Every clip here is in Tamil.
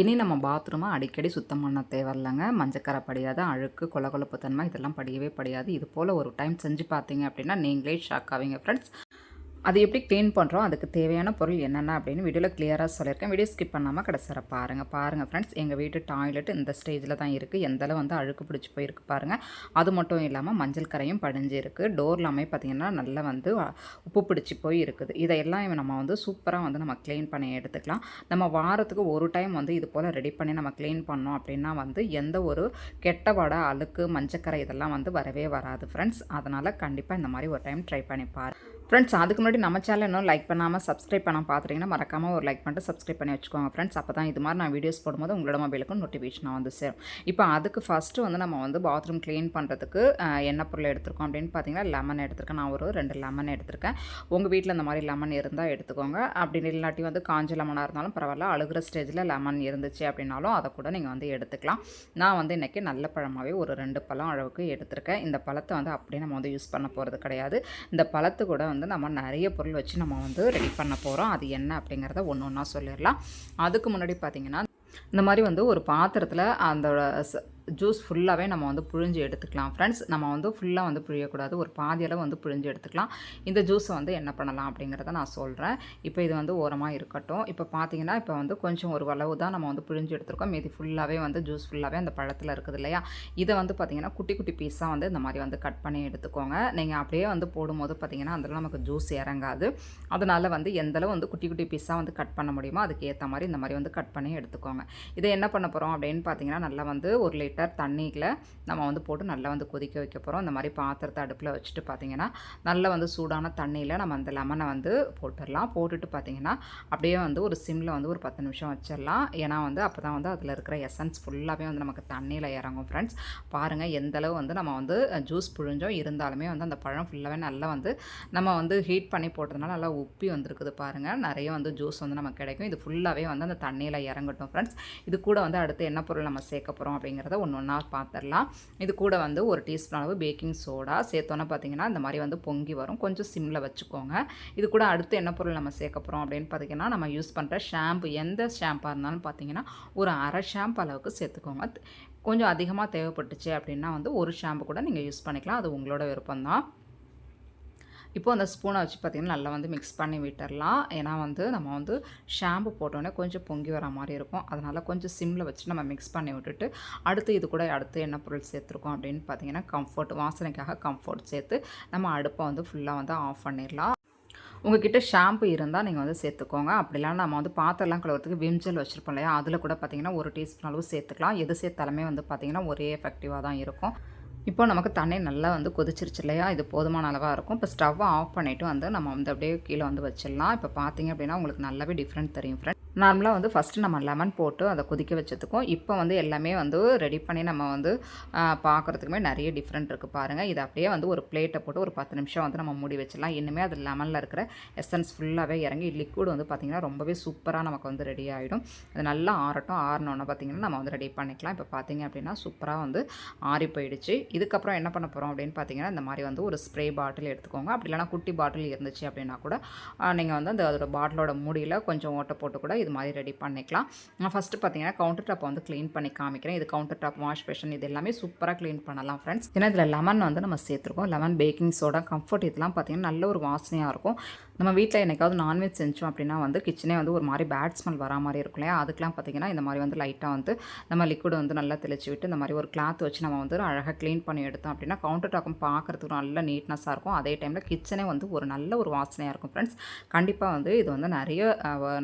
இனி நம்ம பாத்ரூமை அடிக்கடி சுத்தம் பண்ண தேவையில்லைங்க. மஞ்சக்கரை படியாது அழுக்கு கொல கொலப்பு தன்மை இதெல்லாம் படியவே படியாது. இது போல் ஒரு டைம் செஞ்சு பார்த்தீங்க அப்படின்னா நீங்களே ஷாக் ஆவீங்க ஃப்ரெண்ட்ஸ் அது எப்படி க்ளீன் பண்ணுறோம் அதுக்கு தேவையான பொருள் என்னென்ன அப்படின்னு வீடியோவில் கிளியராக சொல்லியிருக்கேன். வீடியோ ஸ்கிப் பண்ணாமல் கடைசியில் பாருங்கள் பாருங்கள் ஃப்ரெண்ட்ஸ் எங்கள் வீட்டு டாய்லெட் இந்த ஸ்டேஜில் தான் இருக்குது எந்த அளவு வந்து அழுக்கு பிடிச்சி போயிருக்கு பாருங்கள் அது மட்டும் இல்லாமல் மஞ்சள் கரையும் படிஞ்சு இருக்குது டோர் எல்லாமே பார்த்திங்கன்னா நல்லா வந்து உப்பு பிடிச்சி போய் இருக்குது. இதையெல்லாம் நம்ம வந்து சூப்பராக வந்து நம்ம க்ளீன் பண்ணி எடுத்துக்கலாம். நம்ம வாரத்துக்கு ஒரு டைம் வந்து இது போல் ரெடி பண்ணி நம்ம க்ளீன் பண்ணோம் அப்படின்னா வந்து எந்த ஒரு கெட்ட வடை அழுக்கு மஞ்சக்கரை இதெல்லாம் வந்து வரவே வராது ஃப்ரெண்ட்ஸ் அதனால் கண்டிப்பாக இந்த மாதிரி ஒரு டைம் ட்ரை பண்ணி பாரு ஃப்ரெண்ட்ஸ் அதுக்கு முன்னாடி நம்ம சேனல் இன்னும் லைக் பண்ணாமல் சப்ஸ்கிரைப் பண்ண பார்த்துட்டிங்கன்னா மறக்காமல் ஒரு லைக் பண்ணிட்டு சப்ஸ்கிரைப் பண்ணி வச்சுக்கோங்க ஃப்ரெண்ட்ஸ் அப்போ தான் இது மாதிரி நான் வீடியோஸ் போடும்போது உங்களோட மொபைலுக்கும் நோட்டிஃபிகேஷன் வந்து சேரும். இப்போ அதுக்கு ஃபஸ்ட்டு வந்து நம்ம வந்து பாத்ரூம் க்ளீன் பண்ணுறதுக்கு என்ன பொருள் எடுத்துருக்கோம் அப்படின்னு பார்த்தீங்கன்னா லெமன் எடுத்துருக்கேன். நான் ஒரு ரெண்டு லெமன் எடுத்திருக்கேன். உங்கள் வீட்டில் இந்த மாதிரி லெமன் இருந்தால் எடுத்துக்கோங்க. அப்படி இல்லாட்டி வந்து காஞ்ச லெமனாக இருந்தாலும் பரவாயில்ல. அழுகிற ஸ்டேஜில் லெமன் இருந்துச்சு அப்படின்னாலும் அதை கூட நீங்கள் வந்து எடுத்துக்கலாம். நான் வந்து இன்றைக்கி நல்ல பழமாகவே ஒரு ரெண்டு பழம் அளவுக்கு எடுத்திருக்கேன். இந்த பழத்தை வந்து அப்படியே நம்ம வந்து யூஸ் பண்ண போகிறது கிடையாது. இந்த பழத்து கூட வந்து நம்ம நிறைய பொருள் வச்சு நம்ம வந்து ரெடி பண்ண போகிறோம் அது என்ன அப்படிங்கிறத ஒன்று ஒன்றா சொல்லிடலாம். அதுக்கு முன்னாடி பார்த்திங்கன்னா இந்த மாதிரி வந்து ஒரு பாத்திரத்தில் அந்த ஜூஸ் ஃபுல்லாகவே நம்ம வந்து புழிஞ்சு எடுத்துக்கலாம். ஃப்ரெண்ட்ஸ் நம்ம வந்து ஃபுல்லாக வந்து புழியக்கூடாது. ஒரு பாதியளவு வந்து புழிஞ்சு எடுத்துக்கலாம். இந்த ஜூஸை வந்து என்ன பண்ணலாம் அப்படிங்கிறத நான் சொல்கிறேன் இப்போ இது வந்து ஓரமாக இருக்கட்டும். இப்போ பார்த்தீங்கன்னா இப்போ வந்து கொஞ்சம் ஒரு அளவு தான் நம்ம வந்து புழிஞ்சு எடுத்துருக்கோம். மீதி ஃபுல்லாகவே வந்து ஜூஸ் ஃபுல்லாகவே அந்த பழத்தில் இருக்குது இல்லையா? இதை வந்து பார்த்திங்கன்னா குட்டி குட்டி பீஸாக வந்து இந்த மாதிரி வந்து கட் பண்ணி எடுத்துக்கோங்க. நீங்கள் அப்படியே வந்து போடும்போது பார்த்திங்கன்னா அதில் நமக்கு ஜூஸ் இறங்காது. அதனால் வந்து எந்தளவு வந்து குட்டி குட்டி பீஸாக வந்து கட் பண்ண முடியுமோ அதுக்கு ஏற்ற மாதிரி இந்த மாதிரி வந்து கட் பண்ணி எடுத்துக்கோங்க. இதை என்ன பண்ண போகிறோம் அப்படின்னு பார்த்தீங்கன்னா நல்லா வந்து ஒரு லிட்டர் லிட்டர் தண்ணியில் நம்ம வந்து போட்டு நல்லா வந்து கொதிக்க வைக்க போகிறோம் இந்த மாதிரி பாத்திரத்தை அடுப்பில் வச்சுட்டு பார்த்திங்கன்னா நல்லா வந்து சூடான தண்ணியில் நம்ம அந்த லெமனை வந்து போட்டுடலாம். போட்டுட்டு பார்த்திங்கன்னா அப்படியே வந்து ஒரு சிம்மில் வந்து ஒரு பத்து நிமிஷம் வச்சிடலாம். ஏன்னா வந்து அப்போ தான் வந்து அதில் இருக்கிற எசன்ஸ் ஃபுல்லாகவே வந்து நமக்கு தண்ணியில் இறங்கும் ஃப்ரெண்ட்ஸ் பாருங்கள் எந்தளவு வந்து நம்ம வந்து ஜூஸ் புழிஞ்சோம் இருந்தாலுமே வந்து அந்த பழம் ஃபுல்லாகவே நல்லா வந்து நம்ம வந்து ஹீட் பண்ணி போட்டதுனால நல்லா உப்பி வந்திருக்குது பாருங்கள் நிறைய வந்து ஜூஸ் வந்து நமக்கு கிடைக்கும். இது ஃபுல்லாகவே வந்து அந்த தண்ணியில் இறங்கட்டும் ஃப்ரெண்ட்ஸ் இது கூட வந்து அடுத்து என்ன பொருள் நம்ம சேர்க்க போகிறோம் அப்படிங்கிறத ஒன்று ஒன்றா பார்த்துடலாம் இது கூட வந்து ஒரு டீஸ்பூன் அளவு பேக்கிங் சோடா சேர்த்தோன்னே பார்த்தீங்கன்னா இந்த மாதிரி வந்து பொங்கி வரும். கொஞ்சம் சிம்மில் வச்சுக்கோங்க. இது கூட அடுத்து என்ன பொருள் நம்ம சேர்க்க போகிறோம் அப்படின்னு பார்த்தீங்கன்னா நம்ம யூஸ் பண்ணுற ஷாம்பு எந்த ஷாம்பாக இருந்தாலும் பார்த்தீங்கன்னா ஒரு அரை ஷாம்பு அளவுக்கு சேர்த்துக்கோங்க. கொஞ்சம் அதிகமாக தேவைப்பட்டுச்சு அப்படின்னா வந்து ஒரு ஷாம்பு கூட நீங்கள் யூஸ் பண்ணிக்கலாம். அது உங்களோட விருப்பம்தான். இப்போ அந்த ஸ்பூனை வச்சு பார்த்திங்கன்னா நல்லா வந்து மிக்ஸ் பண்ணி விட்டுடலாம் ஏன்னா வந்து நம்ம வந்து ஷாம்பு போட்டோன்னே கொஞ்சம் பொங்கி வர மாதிரி இருக்கும். அதனால் கொஞ்சம் சிம்மில் வச்சு நம்ம மிக்ஸ் பண்ணி விட்டுட்டு அடுத்து இது கூட அடுத்து என்ன பொருள் சேர்த்துருக்கோம் அப்படின்னு பார்த்தீங்கன்னா கம்ஃபர்ட் வாசனைக்காக கம்ஃபர்ட் சேர்த்து நம்ம அடுப்பை வந்து ஃபுல்லாக வந்து ஆஃப் பண்ணிடலாம். உங்ககிட்ட ஷாம்பு இருந்தால் நீங்கள் வந்து சேர்த்துக்கோங்க. அப்படிலாம் நம்ம வந்து பாத்திரலாம் கழுவுறதுக்கு விம்ஜல் வச்சுருப்போம் இல்லையா? அதில் கூட பார்த்திங்கன்னா ஒரு டீஸ்பூன் அளவு சேர்த்துக்கலாம். எது சேர்த்தாலுமே வந்து பார்த்திங்கன்னா ஒரே எஃபெக்டிவாக தான் இருக்கும். இப்போ நமக்கு தண்ணி நல்லா வந்து கொதிச்சிருச்சு இல்லையா? இது போதுமான அளவாக இருக்கும். இப்போ ஸ்டவ்வை ஆஃப் பண்ணிவிட்டு வந்து நம்ம வந்து அப்படியே கீழே வந்து வச்சிடலாம். இப்போ பார்த்தீங்க அப்படின்னா உங்களுக்கு நல்லாவே டிஃப்ரெண்ட் தெரியும் ஃப்ரெண்ட் நார்மலாக வந்து ஃபஸ்ட்டு நம்ம லெமன் போட்டு அதை கொதிக்க வச்சதுக்கும் இப்போ வந்து எல்லாமே வந்து ரெடி பண்ணி நம்ம வந்து பார்க்குறதுக்குமே நிறைய டிஃப்ரெண்ட் இருக்குது பாருங்கள் இதை அப்படியே வந்து ஒரு பிளேட்டை போட்டு ஒரு பத்து நிமிஷம் வந்து நம்ம மூடி வச்சிடலாம். இன்னுமே அது லெமனில் இருக்கிற எசன்ஸ் ஃபுல்லாகவே இறங்கி லிக்விட் வந்து பார்த்திங்கன்னா ரொம்பவே சூப்பராக நமக்கு வந்து ரெடி ஆகிடும் அது நல்லா ஆறட்டும். ஆறினோன்னு பார்த்திங்கன்னா நம்ம வந்து ரெடி பண்ணிக்கலாம். இப்போ பார்த்திங்க அப்படின்னா சூப்பராக வந்து ஆறி போயிடுச்சு. இதுக்கப்புறம் என்ன பண்ண போகிறோம் அப்படின்னு பார்த்தீங்கன்னா இந்த மாதிரி வந்து ஒரு ஸ்ப்ரே பாட்டில் எடுத்துக்கோங்க. அப்படி இல்லைனா குட்டி பாட்டில் இருந்துச்சு அப்படின்னா கூட நீங்கள் வந்து அந்த அதோட பாட்டிலோட மூடியில் கொஞ்சம் ஓட்டை போட்டு கூட இது மாதிரி ரெடி பண்ணிக்கலாம். நான் ஃபஸ்ட்டு பார்த்தீங்கன்னா கவுண்டர் டாப்பை வந்து க்ளீன் பண்ணி காமிக்கிறேன். இது கவுண்டர் டாப் வாஷ் பேஷன் இது எல்லாமே சூப்பராக க்ளீன் பண்ணலாம் ஃப்ரெண்ட்ஸ் ஏன்னா இதில் லெமன் வந்து நம்ம சேர்த்துருக்கோம். லெமன் பேக்கிங் சோடா கம்ஃபர்ட் இதெல்லாம் பார்த்தீங்கன்னா நல்ல ஒரு வாசனையாக இருக்கும். நம்ம வீட்டில் என்னைக்காவது நான்வெஜ் செஞ்சோம் அப்படின்னா வந்து கிச்சனே வந்து ஒரு மாதிரி பேட் ஸ்மெல் வரா மாதிரி இருக்கும் இல்லையா? அதுக்கெலாம் பார்த்திங்கன்னா இந்த மாதிரி வந்து லைட்டாக வந்து நம்ம லிக்விட் வந்து நல்லா தெளிச்சு விட்டு இந்த மாதிரி ஒரு கிளாத் வச்சு நம்ம வந்து அழகாக க்ளீன் பண்ணி எடுத்தோம் அப்படின்னா கவுண்டர் டாப்பும் பார்க்குறதுக்கு நல்ல நீட்னஸாக இருக்கும். அதே டைமில் கிச்சனே வந்து ஒரு நல்ல ஒரு வாசனையாக இருக்கும் ஃப்ரெண்ட்ஸ் கண்டிப்பாக வந்து இது வந்து நிறைய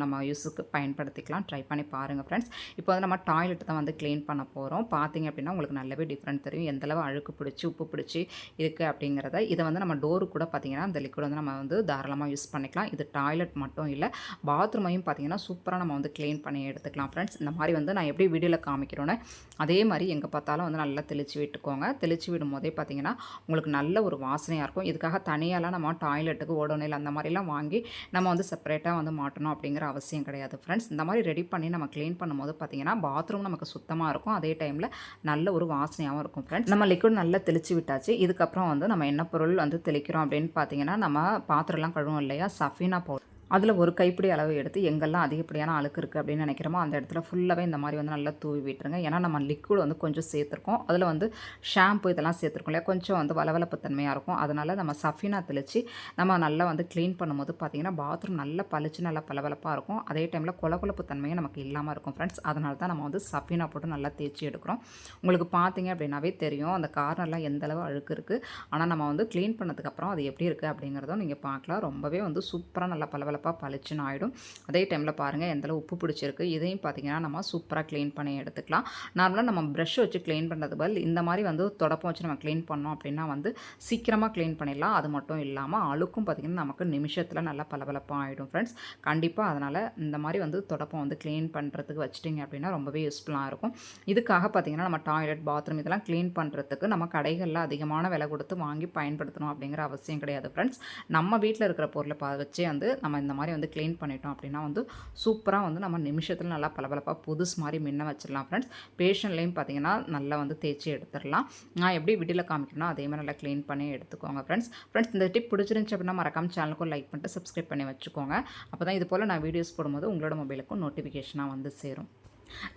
நம்ம யூஸுக்கு பயன்படுத்திக்கலாம். ட்ரை பண்ணி பாருங்கள் ஃப்ரெண்ட்ஸ் இப்போ வந்து நம்ம டாய்லெட் தான் வந்து க்ளீன் பண்ண போகிறோம் பார்த்திங்க அப்படின்னா உங்களுக்கு நல்லாவே டிஃப்ரெண்ட் தெரியும். எந்தளவு அழுக்கு பிடிச்சி உப்பு பிடிச்சி இருக்குது அப்படிங்கிறத. இதை வந்து நம்ம டோரு கூட பார்த்திங்கன்னா அந்த லிக்விட் வந்து நம்ம வந்து தாராளமாக யூஸ் பண்ணிக்கலாம். இது டாய்லெட் மட்டும் இல்லை பாத்ரூமையும் பார்த்திங்கன்னா சூப்பராக நம்ம வந்து க்ளீன் பண்ணி எடுத்துக்கலாம் ஃப்ரெண்ட்ஸ் இந்த மாதிரி வந்து நான் எப்படி வீடியோவில் காமிக்கிறோன்னே அதே மாதிரி எங்கே பார்த்தாலும் வந்து நல்லா தெளித்து விட்டுக்கோங்க. தெளித்து விடும் போதே பார்த்திங்கன்னா உங்களுக்கு நல்ல ஒரு வாசனையாக இருக்கும். இதுக்காக தனியாலாம் நம்ம டாய்லெட்டுக்கு ஓடோனில் அந்த மாதிரிலாம் வாங்கி நம்ம வந்து செப்பரேட்டாக வந்து மாட்டணும் அப்படிங்கிற அவசியம் கிடையாது ஃப்ரெண்ட்ஸ் இந்த மாதிரி ரெடி பண்ணி நம்ம க்ளீன் பண்ணும்போது பார்த்திங்கன்னா பாத்ரூம் நமக்கு சுத்தமாக இருக்கும். அதே டைமில் நல்ல ஒரு வாசனையாகவும் இருக்கும் ஃப்ரெண்ட்ஸ் நம்ம லிக்விட் நல்லா தெளித்து விட்டாச்சு. இதுக்கப்புறம் வந்து நம்ம என்ன பொருள் வந்து தெளிக்கிறோம் அப்படின்னு பார்த்தீங்கன்னா நம்ம பாத்திரம்லாம் கழுவோம் இல்லையா? சஃபினா பவுடர். அதில் ஒரு கைப்பிடி அளவு எடுத்து எங்கெல்லாம் அதிகப்படியான அழுக்கு இருக்குது அப்படின்னு நினைக்கிறோமோ அந்த இடத்துல ஃபுல்லாகவே இந்த மாதிரி வந்து நல்லா தூவி விட்டுருங்க. ஏன்னா நம்ம லிக்விட் வந்து கொஞ்சம் சேர்த்துருக்கோம். அதில் வந்து ஷாம்பு இதெல்லாம் சேர்த்துருக்கோம் இல்லையா? கொஞ்சம் வந்து வளவளப்பு தன்மையாக இருக்கும். அதனால் நம்ம சஃபினா தெளித்து நம்ம நல்லா வந்து க்ளீன் பண்ணும்போது பார்த்திங்கன்னா பாத்ரூம் நல்லா பளிச்சு நல்லா பளபளப்பாக இருக்கும். அதே டைமில் குலகுலப்பு தன்மையும் நமக்கு இல்லாமல் இருக்கும் ஃப்ரெண்ட்ஸ் அதனால தான் நம்ம வந்து சஃபினா போட்டு நல்லா தேய்ச்சி எடுக்கிறோம். உங்களுக்கு பார்த்தீங்க அப்படின்னாவே தெரியும் அந்த கார்னர்லாம் எந்த அளவு அழுக்கு இருக்குது. ஆனால் நம்ம வந்து க்ளீன் பண்ணதுக்கப்புறம் அது எப்படி இருக்குது அப்படிங்கிறதும் நீங்கள் பார்க்கலாம். ரொம்பவே வந்து சூப்பராக நல்லா பளபளப்பாக பளிச்சுன்னு ஆகிடும் அதே டைமில் பாருங்கள் எந்தளவு உப்பு பிடிச்சிருக்கு இதையும் பார்த்திங்கன்னா நம்ம சூப்பராக க்ளீன் பண்ணி எடுத்துக்கலாம். நார்மலாக நம்ம ப்ரஷ் வச்சு க்ளீன் பண்ணுறது பதில் இந்த மாதிரி வந்து தொடப்பம் வச்சு நம்ம க்ளீன் பண்ணோம் அப்படின்னா வந்து சீக்கிரமாக க்ளீன் பண்ணிடலாம். அது மட்டும் இல்லாமல் அழுக்கும் பார்த்திங்கன்னா நமக்கு நிமிஷத்தில் நல்லா பளபளப்பாக ஆகிடும் ஃப்ரெண்ட்ஸ் கண்டிப்பாக அதனால் இந்த மாதிரி வந்து தொடப்பம் வந்து க்ளீன் பண்ணுறதுக்கு வச்சிட்டிங்க அப்படின்னா ரொம்பவே யூஸ்ஃபுல்லாக இருக்கும். இதுக்காக பார்த்திங்கன்னா நம்ம டாய்லெட் பாத்ரூம் இதெல்லாம் க்ளீன் பண்ணுறதுக்கு நம்ம கடைகளில் அதிகமான விலை கொடுத்து வாங்கி பயன்படுத்தணும் அப்படிங்கிற அவசியம் கிடையாது ஃப்ரெண்ட்ஸ் நம்ம வீட்டில் இருக்கிற பொருளை பா வச்சே வந்து நம்ம இந்த மாதிரி வந்து க்ளீன் பண்ணிட்டோம் அப்படின்னா வந்து சூப்பராக வந்து நம்ம நிமிஷத்தில் நல்லா பளபளப்பாக புதுசு மாதிரி மின்ன வச்சிடலாம் ஃப்ரெண்ட்ஸ் பேஷண்ட்லேயும் பார்த்தீங்கன்னா நல்லா வந்து தேய்ச்சி எடுத்துடலாம். நான் எப்படி வீட்டில் காமிக்கணும் அதே மாதிரி நல்லா க்ளீன் பண்ணி எடுத்துக்கோங்க ஃப்ரெண்ட்ஸ் ஃப்ரெண்ட்ஸ் இந்த டிப் பிடிச்சிருந்துச்சு அப்படின்னா மறக்காம சேனலுக்கும் லைக் பண்ணிட்டு சப்ஸ்கிரைப் பண்ணி வச்சுக்கோங்க. அப்போ தான் இது போல் நான் வீடியோஸ் போடும்போது உங்களோட மொபைலுக்கும் நோட்டிஃபிகேஷனாக வந்து சேரும்.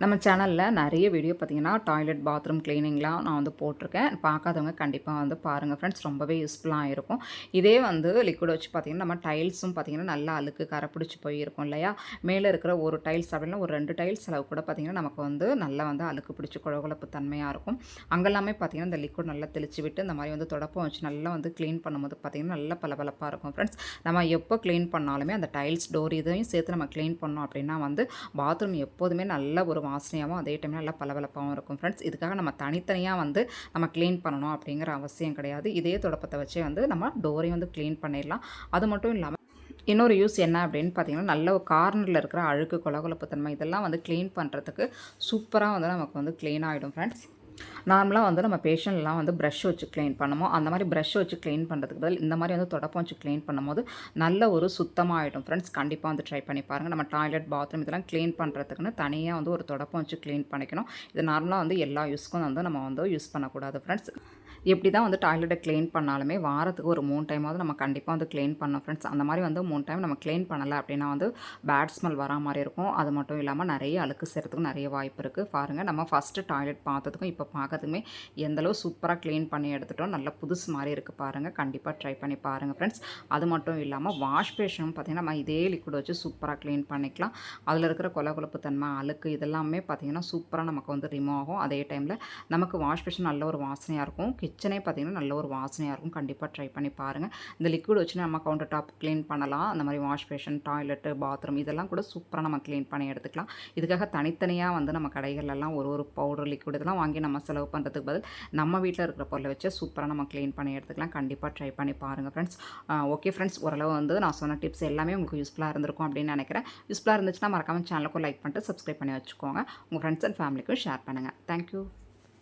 நம்ம சேனலில் நிறைய வீடியோ பார்த்தீங்கன்னா டாய்லெட் பாத்ரூம் க்ளீனிங்லாம் நான் வந்து போட்டிருக்கேன். பார்க்காதவங்க கண்டிப்பாக வந்து பாருங்கள் ஃப்ரெண்ட்ஸ் ரொம்பவே யூஸ்ஃபுல்லாக இருக்கும். இதே வந்து லிக்விட் வச்சு பார்த்திங்கன்னா நம்ம டைல்ஸும் பார்த்திங்கன்னா நல்லா அழுக்கு கரை பிடிச்சி போயிருக்கும் இல்லையா? மேலே இருக்கிற ஒரு டைல்ஸ் அப்படின்னா ஒரு ரெண்டு டைல்ஸ் அளவு கூட பார்த்திங்கன்னா நமக்கு வந்து நல்லா வந்து அழுக்கு பிடிச்சி குழகுழப்பு தன்மையாக இருக்கும். அங்கெல்லாமே பார்த்திங்கன்னா இந்த லிக்விட் நல்லா தெளித்து விட்டு இந்த மாதிரி வந்து தொடப்பம் வச்சு நல்லா வந்து க்ளீன் பண்ணும்போது பார்த்திங்கன்னா நல்லா பளபளப்பாக இருக்கும் ஃப்ரெண்ட்ஸ் நம்ம எப்போ க்ளீன் பண்ணாலுமே அந்த டைல்ஸ் டோர் இதையும் சேர்த்து நம்ம க்ளீன் பண்ணோம் அப்படின்னா வந்து பாத்ரூம் எப்போதுமே நல்ல ஒரு வாசனையாகவும் அதே டைமில் நல்லா பளபளப்பாகவும் இருக்கும். ஃப்ரெண்ட்ஸ் இதுக்காக நம்ம தனித்தனியாக வந்து நம்ம க்ளீன் பண்ணணும் அப்படிங்கிற அவசியம் கிடையாது. இதே தொடப்பத்தை வச்சே வந்து நம்ம டோரையும் வந்து க்ளீன் பண்ணிடலாம். அது மட்டும் இல்லாமல் இன்னொரு யூஸ் என்ன அப்படின்னு பார்த்தீங்கன்னா நல்ல ஒரு கார்னரில் இருக்கிற அழுக்கு கொலகொலப்பு தன்மை இதெல்லாம் வந்து க்ளீன் பண்ணுறதுக்கு சூப்பராக வந்து நமக்கு வந்து க்ளீன் ஆகிடும் ஃப்ரெண்ட்ஸ் நார்மலாக வந்து நம்ம பேஷண்ட்லாம் வந்து ப்ரஷ் வச்சு க்ளீன் பண்ணுமோ அந்த மாதிரி ப்ரஷ் வச்சு க்ளீன் பண்ணுறதுக்கு பதில் இந்த மாதிரி வந்து தொடப்பம் வச்சு க்ளீன் பண்ணும்போது நல்ல ஒரு சுத்தமாக ஆகிடும் ஃப்ரெண்ட்ஸ் கண்டிப்பாக வந்து ட்ரை பண்ணி பாருங்கள் நம்ம டாய்லெட் பாத்ரூம் இதெல்லாம் க்ளீன் பண்ணுறதுக்குன்னு தனியாக வந்து ஒரு தொடப்பம் வச்சு க்ளீன் பண்ணிக்கணும். இது நார்மலாக வந்து எல்லா யூஸ்க்கும் வந்து நம்ம வந்து யூஸ் பண்ணக்கூடாது ஃப்ரெண்ட்ஸ் எப்படி தான் வந்து டாய்லெட்டை க்ளீன் பண்ணாலுமே வாரத்துக்கு ஒரு மூணு டைமாவது நம்ம கண்டிப்பாக வந்து க்ளீன் பண்ணோம் ஃப்ரெண்ட்ஸ் அந்த மாதிரி வந்து மூணு டைம் நம்ம க்ளீன் பண்ணலை அப்படின்னா வந்து பேட் ஸ்மெல் வரா மாதிரி இருக்கும். அது மட்டும் இல்லாமல் நிறைய அழுக்கு செய்கிறதுக்கும் நிறைய வாய்ப்பு இருக்குது பாருங்கள் நம்ம ஃபஸ்ட்டு டாய்லெட் பார்த்ததுக்கும் இப்போ பார்க்கறதுக்குமே எந்தளவு சூப்பராக க்ளீன் பண்ணி எடுத்துட்டோம் நல்ல புதுசு மாதிரி இருக்குது பாருங்கள் கண்டிப்பாக ட்ரை பண்ணி பாருங்கள் ஃப்ரெண்ட்ஸ் அது மட்டும் இல்லாமல் வாஷ் பேஷனும் பார்த்திங்கன்னா நம்ம இதே லிக்விட் வச்சு சூப்பராக க்ளீன் பண்ணிக்கலாம். அதில் இருக்கிற கொல கொழுப்பு தன்மை அழுக்கு இதெல்லாமே பார்த்திங்கன்னா சூப்பராக நமக்கு வந்து ரிமூவ் ஆகும். அதே டைமில் நமக்கு வாஷ் பேஷன் நல்ல ஒரு வாசனையாக இருக்கும். கிச்சனே பார்த்திங்கன்னா நல்ல ஒரு வாசனையாக இருக்கும். கண்டிப்பாக ட்ரை பண்ணி பாருங்கள் இந்த லிக்விட் வச்சு நம்ம கவுண்டர் டாப் க்ளீன் பண்ணலாம். அந்த மாதிரி வாஷ் பேஷன் டாய்லெட்டு பாத்ரூம் இதெல்லாம் கூட சூப்பராக நம்ம க்ளீன் பண்ணி எடுத்துக்கலாம். இதுக்காக தனித்தனியாக வந்து நம்ம கடைகளெல்லாம் ஒரு ஒரு பவுடர் லிக்விட் இதெல்லாம் வாங்கி நம்ம செலவு செலவு பண்ணுறதுக்கு பதில் நம்ம வீட்டில் இருக்கிற பொருளை வச்சு சூப்பராக நம்ம க்ளீன் பண்ணி எடுத்துக்கலாம். கண்டிப்பாக ட்ரை பண்ணி பாருங்கள் ஃப்ரெண்ட்ஸ் ஓகே ஃப்ரெண்ட்ஸ் ஓரளவு வந்து நான் சொன்ன டிப்ஸ் எல்லாமே உங்களுக்கு யூஸ்ஃபுல்லாக இருந்திருக்கும் அப்படின்னு நினைக்கிறேன். யூஸ்ஃபுல்லாக இருந்துச்சுன்னா மறக்காமல் சேனலுக்கும் லைக் பண்ணிட்டு சப்ஸ்கிரைப் பண்ணி வச்சுக்கோங்க. உங்கள் ஃப்ரெண்ட்ஸ் அண்ட் ஃபேமிலிக்கும் ஷேர் பண்ணுங்கள் தேங்க்யூ